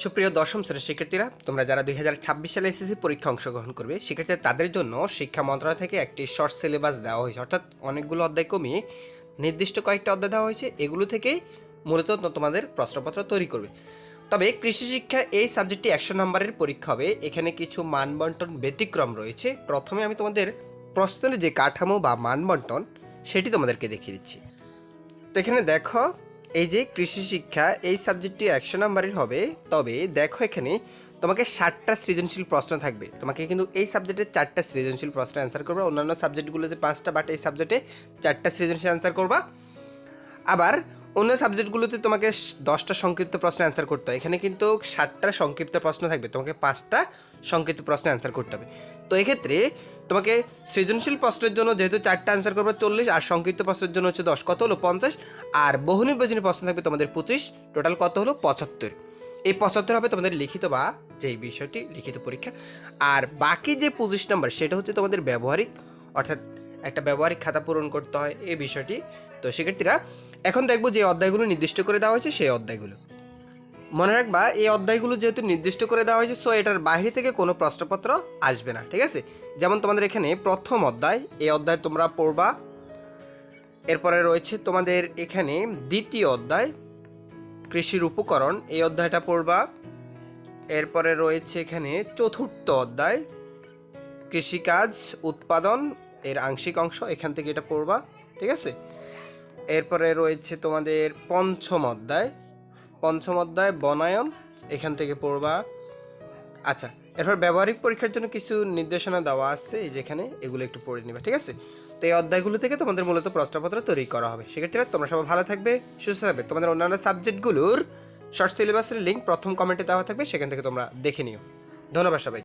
সুপ্রিয় দশম শ্রেণির শিক্ষার্থীরা, তোমরা যারা দুই হাজার ছাব্বিশ সালে এসএসসি পরীক্ষা অংশগ্রহণ করবে, সেক্ষেত্রে তাদের জন্য শিক্ষা মন্ত্রণালয় থেকে একটি শর্ট সিলেবাস দেওয়া হয়েছে। অর্থাৎ অনেকগুলো অধ্যায় কমিয়ে নির্দিষ্ট কয়েকটা অধ্যায় দেওয়া হয়েছে। এগুলো থেকেই মূলত তোমাদের প্রশ্নপত্র তৈরি করবে। তবে কৃষি শিক্ষা এই সাবজেক্টটি একশো নম্বরের পরীক্ষা হবে। এখানে কিছু মানবন্টন ব্যতিক্রম রয়েছে। প্রথমে আমি তোমাদের প্রশ্নের যে কাঠামো বা মানবন্টন, সেটি তোমাদেরকে দেখিয়ে দিচ্ছি। তো এখানে দেখো এই যে কৃষি শিক্ষা, এই সাবজেক্টটি একশো নাম্বারের হবে। তবে দেখো এখানে তোমাকে ষাটটা সৃজনশীল প্রশ্ন থাকবে। তোমাকে কিন্তু এই সাবজেক্টে চারটা সৃজনশীল প্রশ্ন অ্যান্সার করবা। অন্যান্য সাবজেক্টগুলোতে পাঁচটা বাট এই সাবজেক্টে চারটা সৃজনশীল অ্যান্সার করবা। আবার অন্য সাবজেক্টগুলোতে তোমাকে দশটা সংক্ষিপ্ত প্রশ্ন অ্যান্সার করতে হয়। এখানে কিন্তু ষাটটা সংক্ষিপ্ত প্রশ্ন থাকবে। তোমাকে পাঁচটা সংক্ষিপ্ত প্রশ্ন অ্যান্সার করতে হবে। তো এক্ষেত্রে তোমাকে সৃজনশীল প্রশ্নের জন্য যেহেতু চারটা অ্যান্সার করবে চল্লিশ, আর সংক্ষিপ্ত প্রশ্নের জন্য হচ্ছে দশ। কত হলো পঞ্চাশ? আর বহু নির্বাচনী প্রশ্ন থাকবে তোমাদের পঁচিশ। টোটাল কত হলো? পঁচাত্তর। এই পঁচাত্তর হবে তোমাদের লিখিত বা যেই বিষয়টি লিখিত পরীক্ষা। আর বাকি যে পঁচিশ নাম্বার সেটা হচ্ছে তোমাদের ব্যবহারিক, অর্থাৎ একটা ব্যবহারিক খাতা পূরণ করতে হয় এই বিষয়টি। তো শিক্ষার্থীরা এখন দেখব যে অধ্যায়গুলো নির্দিষ্ট করে দেওয়া হয়েছে, সেই অধ্যায়গুলো। মনে রাখবা, এই অধ্যায়গুলো যেহেতু নির্দিষ্ট করে দেওয়া হয়েছে সো এটার বাইরে থেকে কোনো প্রশ্নপত্র আসবে না, ঠিক আছে? যেমন তোমাদের এখানে প্রথম অধ্যায়, এই অধ্যায় তোমরা পড়বা। এরপরে রয়েছে তোমাদের এখানে দ্বিতীয় অধ্যায়, কৃষির উপকরণ, এই অধ্যায়টা পড়বা। এরপরে রয়েছে এখানে চতুর্থ অধ্যায়, কৃষিকাজ, উৎপাদন, এর আংশিক অংশ, এখান থেকে এটা পড়বা, ঠিক আছে? এরপরে রয়েছে তোমাদের পঞ্চম অধ্যায় পঞ্চম অধ্যায়, বনায়ন, এখান থেকে পড়বা। আচ্ছা এরপর ব্যবহারিক পরীক্ষার জন্য কিছু নির্দেশনা দেওয়া আছে যেখানে এগুলো একটু পড়ে নিবা, ঠিক আছে? তো এই অধ্যায়গুলো থেকে তোমাদের মূলত প্রশ্নপত্র তৈরি করা হবে। সেক্ষেত্রে তোমরা সবাই ভালো থাকবে, সুস্থ থাকবে। তোমাদের অন্যান্য সাবজেক্টগুলোর শর্ট সিলেবাসের লিঙ্ক প্রথম কমেন্টে দেওয়া থাকবে, সেখান থেকে তোমরা দেখে নিও। ধন্যবাদ সবাই